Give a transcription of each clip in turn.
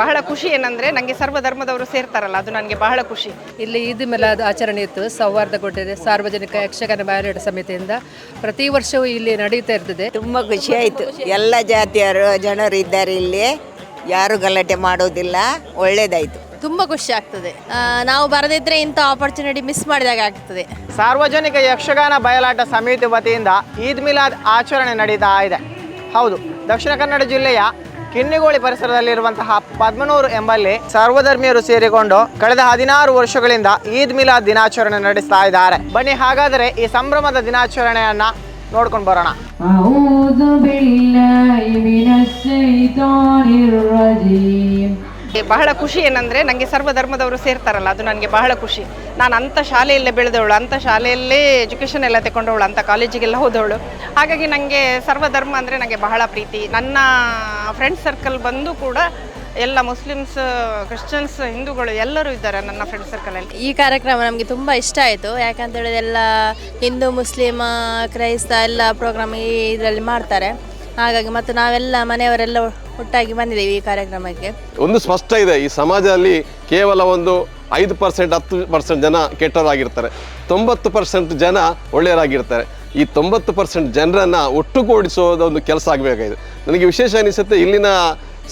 ಬಹಳ ಖುಷಿ ಏನಂದರೆ ನನಗೆ ಸರ್ವಧರ್ಮದವರು ಸೇರ್ತಾರಲ್ಲ ಅದು ನನಗೆ ಬಹಳ ಖುಷಿ. ಇಲ್ಲಿ ಈದ್ ಮಿಲಾದ್ ಆಚರಣೆ ಇತ್ತು ಸೌಹಾರ್ದಗೊಂಡಿದೆ. ಸಾರ್ವಜನಿಕ ಯಕ್ಷಗಾನ ಬಯಲಾಟ ಸಮಿತಿಯಿಂದ ಪ್ರತಿ ವರ್ಷವೂ ಇಲ್ಲಿ ನಡೀತಾ ಇರ್ತದೆ. ತುಂಬ ಖುಷಿ ಆಯಿತು. ಎಲ್ಲ ಜಾತಿಯರು ಜನರು ಇದ್ದಾರೆ ಇಲ್ಲಿ. ಯಾರು ಗಲಾಟೆ ಮಾಡೋದಿಲ್ಲ. ಒಳ್ಳೇದಾಯಿತು. ತುಂಬ ಖುಷಿ ಆಗ್ತದೆ. ಆ, ನಾವು ಬರದಿದ್ರೆ ಇಂಥ ಆಪರ್ಚುನಿಟಿ ಮಿಸ್ ಮಾಡಿದಾಗ ಆಗ್ತದೆ. ಸಾರ್ವಜನಿಕ ಯಕ್ಷಗಾನ ಬಯಲಾಟ ಸಮಿತಿ ವತಿಯಿಂದ ಈದ್ ಮಿಲಾದ್ ಆಚರಣೆ ನಡೀತಾ ಇದೆ. ಹೌದು ದಕ್ಷಿಣ ಕನ್ನಡ ಜಿಲ್ಲೆಯ ಕಿನ್ನಿಗೋಳಿ ಪರಿಸರದಲ್ಲಿರುವಂತಹ ಪದ್ಮನೂರು ಎಂಬಲ್ಲಿ ಸರ್ವಧರ್ಮೀಯರು ಸೇರಿಕೊಂಡು ಕಳೆದ ಹದಿನಾರು ವರ್ಷಗಳಿಂದ ಈದ್ ಮಿಲಾದ್ ದಿನಾಚರಣೆ ನಡೆಸ್ತಾ ಇದ್ದಾರೆ ಬನ್ನಿ ಹಾಗಾದರೆ ಈ ಸಂಭ್ರಮದ ದಿನಾಚರಣೆಯನ್ನ ನೋಡ್ಕೊಂಡು ಬರೋಣ أعوذ بالله من الشيطان الرجيم ಬಹಳ ಖುಷಿ ಏನಂದರೆ ನನಗೆ ಸರ್ವಧರ್ಮದವರು ಸೇರ್ತಾರಲ್ಲ, ಅದು ನನಗೆ ಬಹಳ ಖುಷಿ. ನಾನು ಅಂಥ ಶಾಲೆಯಲ್ಲೇ ಬೆಳೆದವಳು, ಅಂಥ ಶಾಲೆಯಲ್ಲೇ ಎಜುಕೇಷನ್ ಎಲ್ಲ ತಗೊಂಡವಳು ಅಂಥ ಕಾಲೇಜಿಗೆಲ್ಲ ಹೋದವಳು. ಹಾಗಾಗಿ ನನಗೆ ಸರ್ವಧರ್ಮ ಅಂದರೆ ನನಗೆ ಬಹಳ ಪ್ರೀತಿ. ನನ್ನ ಫ್ರೆಂಡ್ ಸರ್ಕಲ್ ಬಂದು ಕೂಡ ಎಲ್ಲ ಮುಸ್ಲಿಮ್ಸ್ ಕ್ರಿಶ್ಚಿಯನ್ಸ್ ಹಿಂದೂಗಳು ಎಲ್ಲರೂ ಇದ್ದಾರೆ ನನ್ನ ಫ್ರೆಂಡ್ ಸರ್ಕಲಲ್ಲಿ ಈ ಕಾರ್ಯಕ್ರಮ ನಮಗೆ ತುಂಬ ಇಷ್ಟ ಆಯಿತು. ಯಾಕಂತ ಎಲ್ಲ ಹಿಂದೂ, ಮುಸ್ಲಿಮ, ಕ್ರೈಸ್ತ ಎಲ್ಲ ಪ್ರೋಗ್ರಾಮ್ ಇದರಲ್ಲಿ ಮಾಡ್ತಾರೆ. ಹಾಗಾಗಿ ಮತ್ತು ನಾವೆಲ್ಲ ಮನೆಯವರೆಲ್ಲ ಒಟ್ಟಾಗಿ ಬಂದಿದ್ದೇವೆ ಈ ಕಾರ್ಯಕ್ರಮಕ್ಕೆ. ಒಂದು ಸ್ಪಷ್ಟ ಇದೆ, ಈ ಸಮಾಜದಲ್ಲಿ ಕೇವಲ ಒಂದು ಐದು ಪರ್ಸೆಂಟ್, ಹತ್ತು ಪರ್ಸೆಂಟ್ ಜನ ಕೆಟ್ಟವರಾಗಿರ್ತಾರೆ. ತೊಂಬತ್ತು ಪರ್ಸೆಂಟ್ ಜನ ಒಳ್ಳೆಯರಾಗಿರ್ತಾರೆ. ಈ ತೊಂಬತ್ತು ಪರ್ಸೆಂಟ್ ಜನರನ್ನು ಒಟ್ಟುಗೂಡಿಸೋದು ಒಂದು ಕೆಲಸ ಆಗಬೇಕಾಗಿದೆ. ನನಗೆ ವಿಶೇಷ ಅನಿಸುತ್ತೆ, ಇಲ್ಲಿನ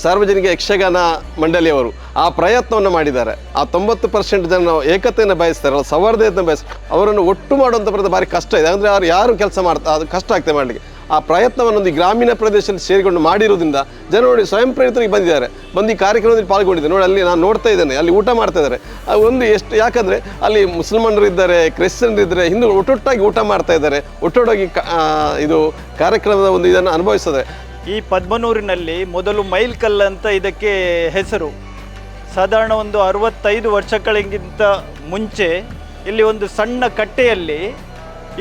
ಸಾರ್ವಜನಿಕ ಯಕ್ಷಗಾನ ಮಂಡಳಿಯವರು ಆ ಪ್ರಯತ್ನವನ್ನು ಮಾಡಿದ್ದಾರೆ. ಆ ತೊಂಬತ್ತು ಪರ್ಸೆಂಟ್ ಜನ ಏಕತೆಯನ್ನು ಬಯಸ್ತಾರಲ್ಲ ಸೌಹಾರ್ದತೆಯನ್ನು ಬಯಸ್ತಾರೆ. ಅವರನ್ನು ಒಟ್ಟು ಮಾಡುವಂಥ ಭಾರಿ ಕಷ್ಟ ಇದೆ. ಅಂದರೆ ಅವ್ರು ಯಾರು ಕೆಲಸ ಮಾಡ್ತಾ ಅದು ಕಷ್ಟ ಆಗ್ತದೆ ಮಾಡಲಿಕ್ಕೆ. ಆ ಪ್ರಯತ್ನವನ್ನು ಒಂದು ಗ್ರಾಮೀಣ ಪ್ರದೇಶದಲ್ಲಿ ಸೇರಿಕೊಂಡು ಮಾಡಿರೋದ್ರಿಂದ ಜನ ನೋಡಿ ಸ್ವಯಂ ಪ್ರೇರಿತರಿಗೆ ಬಂದಿದ್ದಾರೆ. ಬಂದು ಈ ಕಾರ್ಯಕ್ರಮದಲ್ಲಿ ಪಾಲ್ಗೊಂಡಿದ್ದಾರೆ. ನೋಡಿ, ಅಲ್ಲಿ ನಾನು ನೋಡ್ತಾ ಇದ್ದೇನೆ. ಅಲ್ಲಿ ಊಟ ಮಾಡ್ತಾ ಇದ್ದಾರೆ. ಒಂದು ಎಷ್ಟು, ಯಾಕಂದರೆ ಅಲ್ಲಿ ಮುಸಲ್ಮಾನರು ಇದ್ದಾರೆ, ಕ್ರಿಶ್ಚಿಯನ್ರು ಇದ್ದಾರೆ ಹಿಂದೂ ಒಟ್ಟೊಟ್ಟಾಗಿ ಊಟ ಮಾಡ್ತಾ ಇದ್ದಾರೆ. ಒಟ್ಟೊಟ್ಟಾಗಿ ಇದು ಕಾರ್ಯಕ್ರಮದ ಒಂದು ಇದನ್ನು ಅನುಭವಿಸ್ತದೆ ಈ ಪದ್ಮನೂರಿನಲ್ಲಿ ಮೊದಲು ಮೈಲ್ಕಲ್ ಅಂತ ಇದಕ್ಕೆ ಹೆಸರು. ಸಾಧಾರಣ ಒಂದು ಅರವತ್ತೈದು ವರ್ಷಗಳಿಗಿಂತ ಮುಂಚೆ ಇಲ್ಲಿ ಒಂದು ಸಣ್ಣ ಕಟ್ಟೆಯಲ್ಲಿ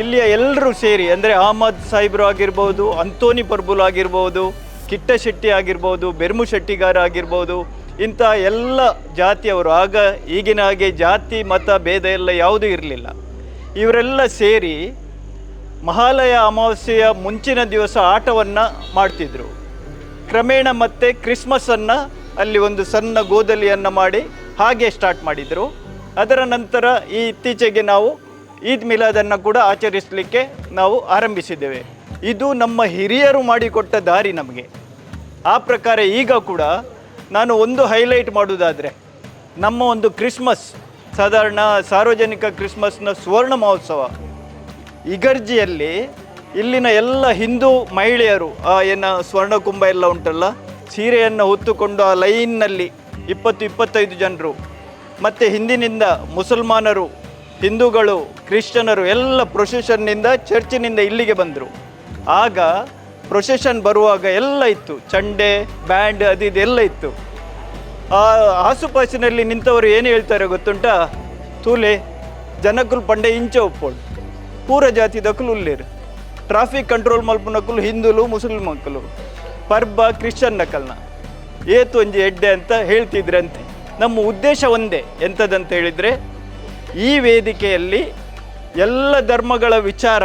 ಇಲ್ಲಿಯ ಎಲ್ಲರೂ ಸೇರಿ, ಅಂದರೆ ಅಹಮದ್ ಸಾಹಿಬ್ರು ಆಗಿರ್ಬೋದು, ಅಂತೋನಿ ಪರ್ಬುಲ್ ಆಗಿರ್ಬೋದು, ಕಿಟ್ಟ ಶೆಟ್ಟಿ ಆಗಿರ್ಬೋದು, ಬೆರ್ಮು ಶೆಟ್ಟಿಗಾರ ಆಗಿರ್ಬೋದು, ಇಂಥ ಎಲ್ಲ ಜಾತಿಯವರು, ಆಗ ಈಗಿನ ಹಾಗೆ ಜಾತಿ, ಮತ, ಭೇದ ಎಲ್ಲ ಯಾವುದೂ ಇರಲಿಲ್ಲ. ಇವರೆಲ್ಲ ಸೇರಿ ಮಹಾಲಯ ಅಮಾವಾಸ್ಯೆಯ ಮುಂಚಿನ ದಿವಸ ಆಟವನ್ನು ಮಾಡ್ತಿದ್ರು. ಕ್ರಮೇಣ ಮತ್ತೆ ಕ್ರಿಸ್ಮಸ್ಸನ್ನು ಅಲ್ಲಿ ಒಂದು ಸಣ್ಣ ಗೋದಲಿಯನ್ನು ಮಾಡಿ ಹಾಗೆ ಸ್ಟಾರ್ಟ್ ಮಾಡಿದರು. ಅದರ ನಂತರ ಈ ಇತ್ತೀಚೆಗೆ ನಾವು ಈದ್ ಮಿಲಾದನ್ನು ಕೂಡ ಆಚರಿಸಲಿಕ್ಕೆ ನಾವು ಆರಂಭಿಸಿದ್ದೇವೆ. ಇದು ನಮ್ಮ ಹಿರಿಯರು ಮಾಡಿಕೊಟ್ಟ ದಾರಿ ನಮಗೆ. ಆ ಪ್ರಕಾರ ಈಗ ಕೂಡ ನಾನು ಒಂದು ಹೈಲೈಟ್ ಮಾಡುವುದಾದರೆ ನಮ್ಮ ಒಂದು ಕ್ರಿಸ್ಮಸ್, ಸಾಧಾರಣ ಸಾರ್ವಜನಿಕ ಕ್ರಿಸ್ಮಸ್ನ ಸುವರ್ಣ ಮಹೋತ್ಸವ. ಇಗರ್ಜಿಯಲ್ಲಿ ಇಲ್ಲಿನ ಎಲ್ಲ ಹಿಂದೂ ಮಹಿಳೆಯರು, ಆ ಏನು ಸ್ವರ್ಣಕುಂಭ ಎಲ್ಲ ಉಂಟಲ್ಲ, ಸೀರೆಯನ್ನು ಹೊತ್ತುಕೊಂಡು ಆ ಲೈನ್ನಲ್ಲಿ ಇಪ್ಪತ್ತು ಇಪ್ಪತ್ತೈದು ಜನರು, ಮತ್ತು ಹಿಂದಿನಿಂದ ಮುಸಲ್ಮಾನರು ಹಿಂದೂಗಳು, ಕ್ರಿಶ್ಚಿಯನರು ಎಲ್ಲ ಪ್ರೊಸೆಷನ್ನಿಂದ ಚರ್ಚಿನಿಂದ ಇಲ್ಲಿಗೆ ಬಂದರು. ಆಗ ಪ್ರೊಸೆಷನ್ ಬರುವಾಗ ಎಲ್ಲ ಇತ್ತು. ಚಂಡೆ ಬ್ಯಾಂಡ್ ಅದು ಇದೆಲ್ಲ ಇತ್ತು. ಆ ಆಸುಪಾಸಿನಲ್ಲಿ ನಿಂತವರು ಏನು ಹೇಳ್ತಾರೆ ಗೊತ್ತುಂಟಾ? ತೂಲೆ ಜನಕ್ಕೂ ಪಂಡೆ ಇಂಚೆ ಒಪ್ಪೋಳು. ಪೂರ ಜಾತಿ ದಕ್ಕಲು ಉಲ್ಲೇರು. ಟ್ರಾಫಿಕ್ ಕಂಟ್ರೋಲ್ ಮಲ್ಪುನಕ್ಕಲು ಹಿಂದೂಲು ಮುಸ್ಲಿಮಕ್ಕಲು ಪರ್ಬ, ಕ್ರಿಶ್ಚಿಯನ್ ನಕಲ್ನ. ಏತು ಒಂಜಿ ಎಡ್ಡೆ ಅಂತ ಹೇಳ್ತಿದ್ರಂತೆ. ನಮ್ಮ ಉದ್ದೇಶ ಒಂದೇ. ಎಂಥದ್ದಂತ ಹೇಳಿದರೆ ಈ ವೇದಿಕೆಯಲ್ಲಿ ಎಲ್ಲ ಧರ್ಮಗಳ ವಿಚಾರ,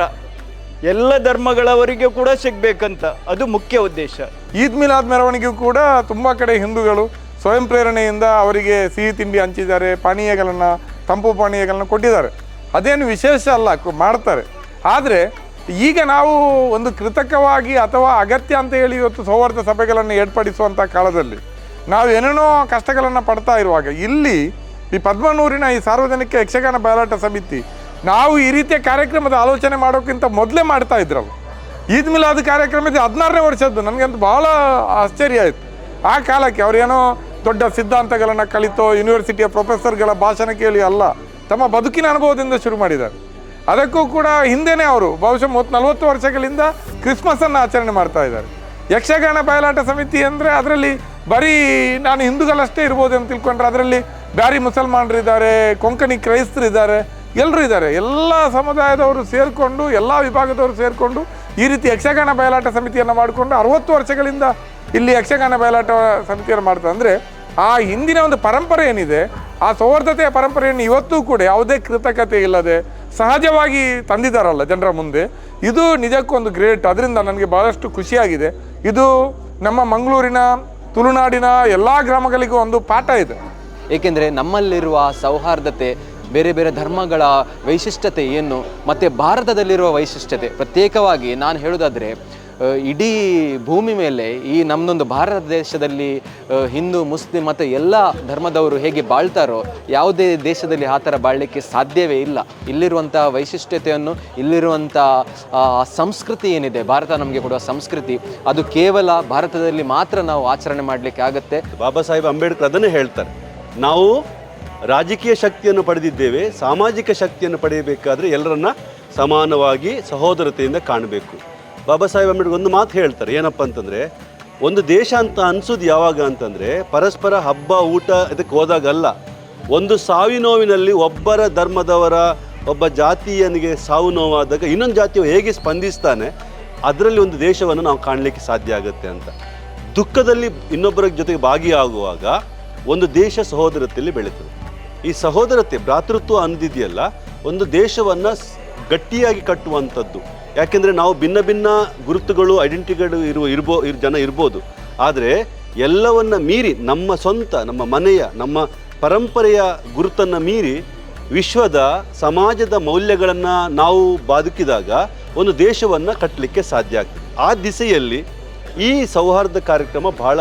ಎಲ್ಲ ಧರ್ಮಗಳವರಿಗೆ ಕೂಡ ಸಿಗಬೇಕಂತ ಅದು ಮುಖ್ಯ ಉದ್ದೇಶ. ಈದ್ ಮಿಲಾದ್ ಮೆರವಣಿಗೆಯೂ ಕೂಡ ತುಂಬ ಕಡೆ ಹಿಂದೂಗಳು ಸ್ವಯಂ ಪ್ರೇರಣೆಯಿಂದ ಅವರಿಗೆ ಸಿಹಿ ತಿಂಡಿ ಹಂಚಿದ್ದಾರೆ, ಪಾನೀಯಗಳನ್ನು, ತಂಪು ಪಾನೀಯಗಳನ್ನು ಕೊಟ್ಟಿದ್ದಾರೆ. ಅದೇನು ವಿಶೇಷ ಅಲ್ಲ ಮಾಡ್ತಾರೆ. ಆದರೆ ಈಗ ನಾವು ಒಂದು ಕೃತಕವಾಗಿ ಅಥವಾ ಅಗತ್ಯ ಅಂತ ಹೇಳಿ ಇವತ್ತು ಸೌಹಾರ್ದ ಸಭೆಗಳನ್ನು ಏರ್ಪಡಿಸುವಂಥ ಕಾಲದಲ್ಲಿ ನಾವು ಏನೇನೋ ಕಷ್ಟಗಳನ್ನು ಪಡ್ತಾ ಇರುವಾಗ, ಇಲ್ಲಿ ಈ ಪದ್ಮನೂರಿನ ಈ ಸಾರ್ವಜನಿಕ ಯಕ್ಷಗಾನ ಬಯಲಾಟ ಸಮಿತಿ ನಾವು ಈ ರೀತಿಯ ಕಾರ್ಯಕ್ರಮದ ಆಲೋಚನೆ ಮಾಡೋಕ್ಕಿಂತ ಮೊದಲೇ ಮಾಡ್ತಾ ಇದ್ರವು ಈದ್ ಮಿಲಾದ ಕಾರ್ಯಕ್ರಮ ಇದು ಹದಿನಾರನೇ ವರ್ಷದ್ದು. ನನಗಂತೂ ಬಹಳ ಆಶ್ಚರ್ಯ ಆಯಿತು. ಆ ಕಾಲಕ್ಕೆ ಅವರೇನೋ ದೊಡ್ಡ ಸಿದ್ಧಾಂತಗಳನ್ನು ಕಲಿತೋ ಯೂನಿವರ್ಸಿಟಿಯ ಪ್ರೊಫೆಸರ್ಗಳ ಭಾಷಣ ಕೇಳಿ ಅಲ್ಲ, ತಮ್ಮ ಬದುಕಿನ ಅನುಭವದಿಂದ ಶುರು ಮಾಡಿದ್ದಾರೆ. ಅದಕ್ಕೂ ಕೂಡ ಹಿಂದೆನೇ ಅವರು ಬಹುಶಃ ಮೂವತ್ತು ನಲವತ್ತು ವರ್ಷಗಳಿಂದ ಕ್ರಿಸ್ಮಸನ್ನು ಆಚರಣೆ ಮಾಡ್ತಾ ಇದ್ದಾರೆ. ಯಕ್ಷಗಾನ ಬಯಲಾಟ ಸಮಿತಿ ಅಂದರೆ ಅದರಲ್ಲಿ ಬರೀ ನಾನು ಹಿಂದೂಗಳಷ್ಟೇ ಇರ್ಬೋದು ಅಂತ ತಿಳ್ಕೊಂಡ್ರೆ ಅದರಲ್ಲಿ ಬ್ಯಾರಿ ಮುಸಲ್ಮಾನರಿದ್ದಾರೆ, ಕೊಂಕಣಿ ಕ್ರೈಸ್ತರಿದ್ದಾರೆ ಎಲ್ಲರೂ ಇದ್ದಾರೆ ಎಲ್ಲ ಸಮುದಾಯದವರು ಸೇರಿಕೊಂಡು, ಎಲ್ಲ ವಿಭಾಗದವರು ಸೇರಿಕೊಂಡು ಈ ರೀತಿ ಯಕ್ಷಗಾನ ಬಯಲಾಟ ಸಮಿತಿಯನ್ನು ಮಾಡಿಕೊಂಡು ಅರವತ್ತು ವರ್ಷಗಳಿಂದ ಇಲ್ಲಿ ಯಕ್ಷಗಾನ ಬಯಲಾಟ ಸಮಿತಿಯನ್ನು ಮಾಡ್ತಾರೆ. ಅಂದರೆ ಆ ಹಿಂದಿನ ಒಂದು ಪರಂಪರೆ ಏನಿದೆ, ಆ ಸೌಹಾರ್ದತೆಯ ಪರಂಪರೆಯನ್ನು ಇವತ್ತೂ ಕೂಡ ಯಾವುದೇ ಕೃತಕತೆ ಇಲ್ಲದೆ ಸಹಜವಾಗಿ ತಂದಿದ್ದಾರಲ್ಲ ಜನರ ಮುಂದೆ. ಇದು ನಿಜಕ್ಕೂ ಒಂದು ಗ್ರೇಟ್. ಅದರಿಂದ ನನಗೆ ಭಾಳಷ್ಟು ಖುಷಿಯಾಗಿದೆ. ಇದು ನಮ್ಮ ಮಂಗಳೂರಿನ, ತುಳುನಾಡಿನ ಎಲ್ಲ ಗ್ರಾಮಗಳಿಗೂ ಒಂದು ಪಾಠ ಇದೆ. ಏಕೆಂದರೆ ನಮ್ಮಲ್ಲಿರುವ ಸೌಹಾರ್ದತೆ, ಬೇರೆ ಬೇರೆ ಧರ್ಮಗಳ ವೈಶಿಷ್ಟ್ಯತೆ ಏನು, ಮತ್ತು ಭಾರತದಲ್ಲಿರುವ ವೈಶಿಷ್ಟ್ಯತೆ. ಪ್ರತ್ಯೇಕವಾಗಿ ನಾನು ಹೇಳೋದಾದರೆ ಇಡೀ ಭೂಮಿ ಮೇಲೆ ಈ ನಮ್ಮದೊಂದು ಭಾರತ ದೇಶದಲ್ಲಿ ಹಿಂದೂ, ಮುಸ್ಲಿಂ ಮತ್ತು ಎಲ್ಲ ಧರ್ಮದವರು ಹೇಗೆ ಬಾಳ್ತಾರೋ, ಯಾವುದೇ ದೇಶದಲ್ಲಿ ಆ ಥರ ಬಾಳಲಿಕ್ಕೆ ಸಾಧ್ಯವೇ ಇಲ್ಲ. ಇಲ್ಲಿರುವಂಥ ವೈಶಿಷ್ಟ್ಯತೆಯನ್ನು, ಇಲ್ಲಿರುವಂಥ ಸಂಸ್ಕೃತಿ ಏನಿದೆ, ಭಾರತ ನಮಗೆ ಕೊಡುವ ಸಂಸ್ಕೃತಿ, ಅದು ಕೇವಲ ಭಾರತದಲ್ಲಿ ಮಾತ್ರ ನಾವು ಆಚರಣೆ ಮಾಡಲಿಕ್ಕೆ ಆಗುತ್ತೆ. ಬಾಬಾ ಸಾಹೇಬ್ ಅಂಬೇಡ್ಕರ್ ಅದನ್ನೇ ಹೇಳ್ತಾರೆ. ನಾವು ರಾಜಕೀಯ ಶಕ್ತಿಯನ್ನು ಪಡೆದಿದ್ದೇವೆ, ಸಾಮಾಜಿಕ ಶಕ್ತಿಯನ್ನು ಪಡೆಯಬೇಕಾದ್ರೆ ಎಲ್ಲರನ್ನ ಸಮಾನವಾಗಿ ಸಹೋದರತೆಯಿಂದ ಕಾಣಬೇಕು. ಬಾಬಾ ಸಾಹೇಬ್ ಅಂಬೇಡ್ಕರ್ ಒಂದು ಮಾತು ಹೇಳ್ತಾರೆ, ಏನಪ್ಪ ಅಂತಂದರೆ, ಒಂದು ದೇಶ ಅಂತ ಅನಿಸೋದು ಯಾವಾಗ ಅಂತಂದರೆ, ಪರಸ್ಪರ ಹಬ್ಬ, ಊಟ ಇದಕ್ಕೆ ಹೋದಾಗಲ್ಲ ಒಂದು ಸಾವಿನೋವಿನಲ್ಲಿ ಒಬ್ಬರ ಧರ್ಮದವರ, ಒಬ್ಬ ಜಾತಿಯನಿಗೆ ಸಾವು ನೋವಾದಾಗ ಇನ್ನೊಂದು ಜಾತಿಯು ಹೇಗೆ ಸ್ಪಂದಿಸ್ತಾನೆ, ಅದರಲ್ಲಿ ಒಂದು ದೇಶವನ್ನು ನಾವು ಕಾಣಲಿಕ್ಕೆ ಸಾಧ್ಯ ಆಗುತ್ತೆ ಅಂತ. ದುಃಖದಲ್ಲಿ ಇನ್ನೊಬ್ಬರ ಜೊತೆಗೆ ಭಾಗಿಯಾಗುವಾಗ ಒಂದು ದೇಶ ಸಹೋದರತೆಯಲ್ಲಿ ಬೆಳೀತದೆ ಈ ಸಹೋದರತೆ ಭ್ರಾತೃತ್ವ ಅಂದಿದೆಯಲ್ಲ, ಒಂದು ದೇಶವನ್ನು ಗಟ್ಟಿಯಾಗಿ ಕಟ್ಟುವಂಥದ್ದು. ಯಾಕೆಂದರೆ ನಾವು ಭಿನ್ನ ಭಿನ್ನ ಗುರುತುಗಳು, ಐಡೆಂಟಿಟಿಗಳು ಇರುವ, ಇರ್ಬೋ, ಇರ್, ಜನ ಇರ್ಬೋದು. ಆದರೆ ಎಲ್ಲವನ್ನು ಮೀರಿ, ನಮ್ಮ ಸ್ವಂತ, ನಮ್ಮ ಮನೆಯ, ನಮ್ಮ ಪರಂಪರೆಯ ಗುರುತನ್ನು ಮೀರಿ ವಿಶ್ವದ ಸಮಾಜದ ಮೌಲ್ಯಗಳನ್ನು ನಾವು ಬದುಕಿದಾಗ ಒಂದು ದೇಶವನ್ನು ಕಟ್ಟಲಿಕ್ಕೆ ಸಾಧ್ಯ ಆಗ್ತದೆ. ಆ ದಿಸೆಯಲ್ಲಿ ಈ ಸೌಹಾರ್ದ ಕಾರ್ಯಕ್ರಮ ಬಹಳ